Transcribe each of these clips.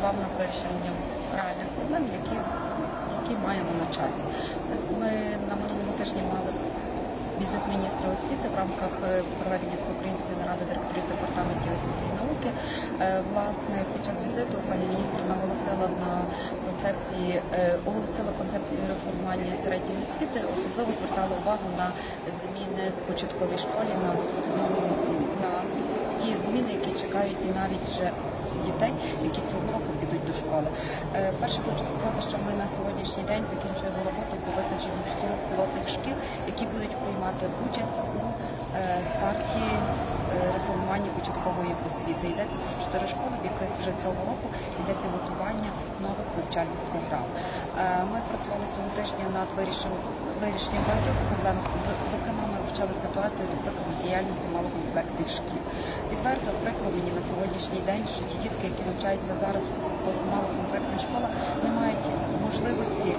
працював над вирішенням реальних проблем, які, які маємо на часі. Ми на минулому тижні мали візит міністра освіти в рамках е, проведення всеукраїнської наради директорів департаментів освіти і науки. Е, Власне, під час візиту пані міністр наголосила на концепції, е, оголосила концепцію реформування середньої освіти, особливо звертала увагу на зміни в початковій школі, на, на ті зміни, які чекають і навіть вже дітей, які цього року підуть до школи. Е, Перше хочу сказати, що ми на сьогоднішній день закінчуємо роботу по визначенню чотирьох пілотних шкіл, які будуть приймати участь у е, старті е, реформування початкової освіти. Чотири школи, яких вже цього року йде пілотування нових навчальних програм. Е, Ми працювали цього тижня над вирішенням багатьох проблем. Зокрема, ми почали ситуацію з прикладу діяльності малокомплектних шкіл. Відверто прикро мені на сьогоднішній день, що ті дітки, які навчаються зараз в малокомплектних школах, не мають можливості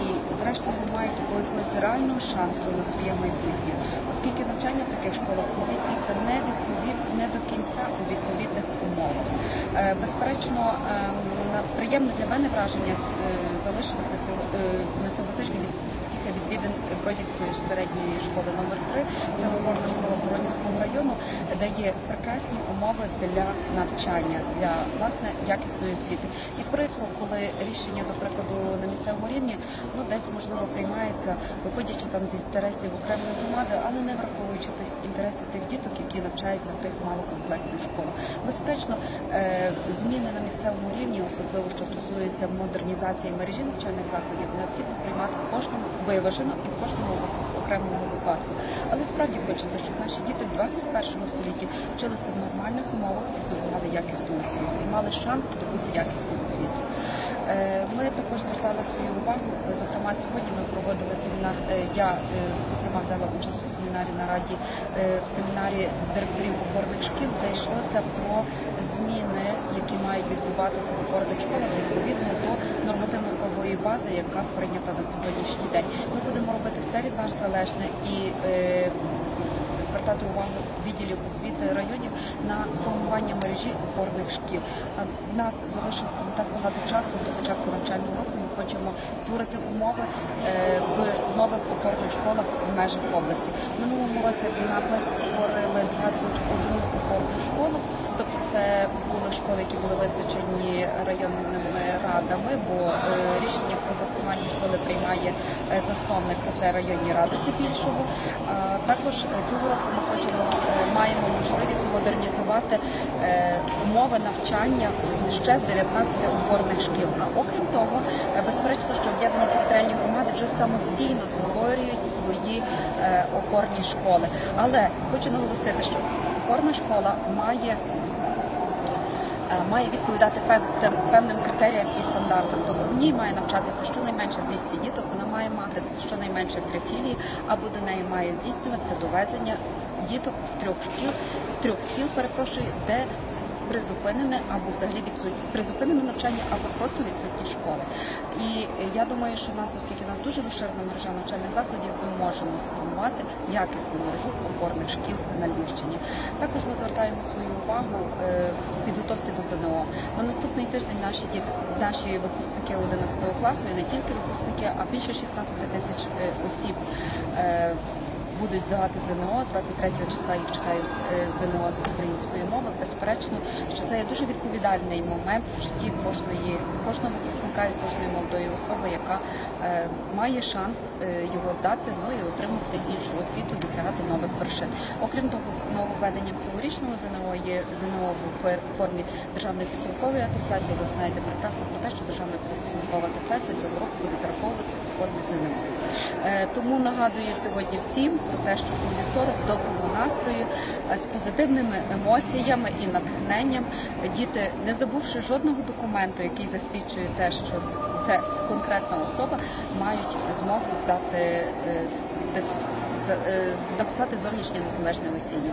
і, зрештою, не мають якогось реального шансу на своє майбутнє, оскільки навчання в таких школах не відповід не до кінця у відповідних умовах. Е, Безперечно, ем, приємне для мене враження е, залишилося цього- е, на цьому тижні від після відвідин Бродівської середньої школи номер 3 це опорна школа Бродівського району, де є прекрасні умови для навчання, для власне якісної освіти. І прикро, коли рішення, до прикладу, на місцевому рівні, ну десь можливо приймається, виходячи там з інтересів окремої громади, але не враховуючи тих інтересів тих діток, які навчаються в тих малокомплектних школах. Безперечно, е, зміни на місцевому рівні, особливо що стосується модернізації мережі навчальних закладів, необхідно приймати в кожному виважено і в кожному окремому випадку. Але справді хочеться, щоб наші діти в 21 столітті вчилися в нормальних умовах і здобували якісну освіту, і мали шанс здобути якісну освіту. Е, Ми також звертали свою увагу. Зокрема, сьогодні ми проводили семінар. е, Я е, зокрема взяла участь семінарі на раді е, в семінарі директорів опорних шкіл, де йшлося про зміни, які мають відбуватися в опорних школах відповідно до нормативно-правової бази, яка прийнята на сьогоднішній день. Ми будемо робити все від нас залежне і е, звертати увагу відділів освіти районів на формування мережі опорних шкіл. В нас залишилося не так багато часу до початку навчального року. Ми хочемо створити умови е, в нових опорних школах в межах області. Минулому році ми створили 21 опорну школу. Тобто це були школи, які були визначені районними радами, бо е, рішення про заснування школи приймає е, засновник це районні ради Цибільшого. А також цього року ми хочемо е, маємо можливість модернізувати умови навчання ще з 19 опорних шкіл. А окрім того, безперечно, що об'єднані територіальні громади вже самостійно створюють свої опорні школи. Але хочу наголосити, що опорна школа має має відповідати пев- певним критеріям і стандартам. Тобто в ній має навчатися щонайменше 200 діток, вона має мати щонайменше три філії, або до неї має здійснюватися довезення діток з трьох шкіл, трьох сіл, перепрошую, де призупинене або взагалі відсутні призупинене навчання, або просто відсутні школи. І е, я думаю, що нас, оскільки в нас дуже розширена мережа навчальних закладів, ми можемо сформувати якісну мережу опорних шкіл на Львівщині. Також ми звертаємо свою увагу е, в підготовці до ЗНО. На наступний тиждень наші діти, наші випускники 11 класу, і не тільки випускники, а більше 16 тисяч е, осіб. Будуть здавати ЗНО 23 числа їх чекають ЗНО з української мови. Безперечно, що це є дуже відповідальний момент в житті кожної кожного випускника і кожної молодої особи, яка е, має шанс е, його здати, ну і отримати іншу освіту, досягати нових вершин. Окрім того, нововведенням цьогорічного ЗНО є ЗНО в формі державної підсумкової атестації. Ви знаєте прекрасно про те, що державна підсумкова атестація цього року буде зараховуватися в формі ЗНО. Е, Тому нагадую сьогодні всім про те, що у вівторок в настрою е, з позитивними емоціями і натхненням діти, не забувши жодного документу, який засвідчує те, що це конкретна особа, мають змогу здати е, е, написати зовнішнє незалежне оцінювання.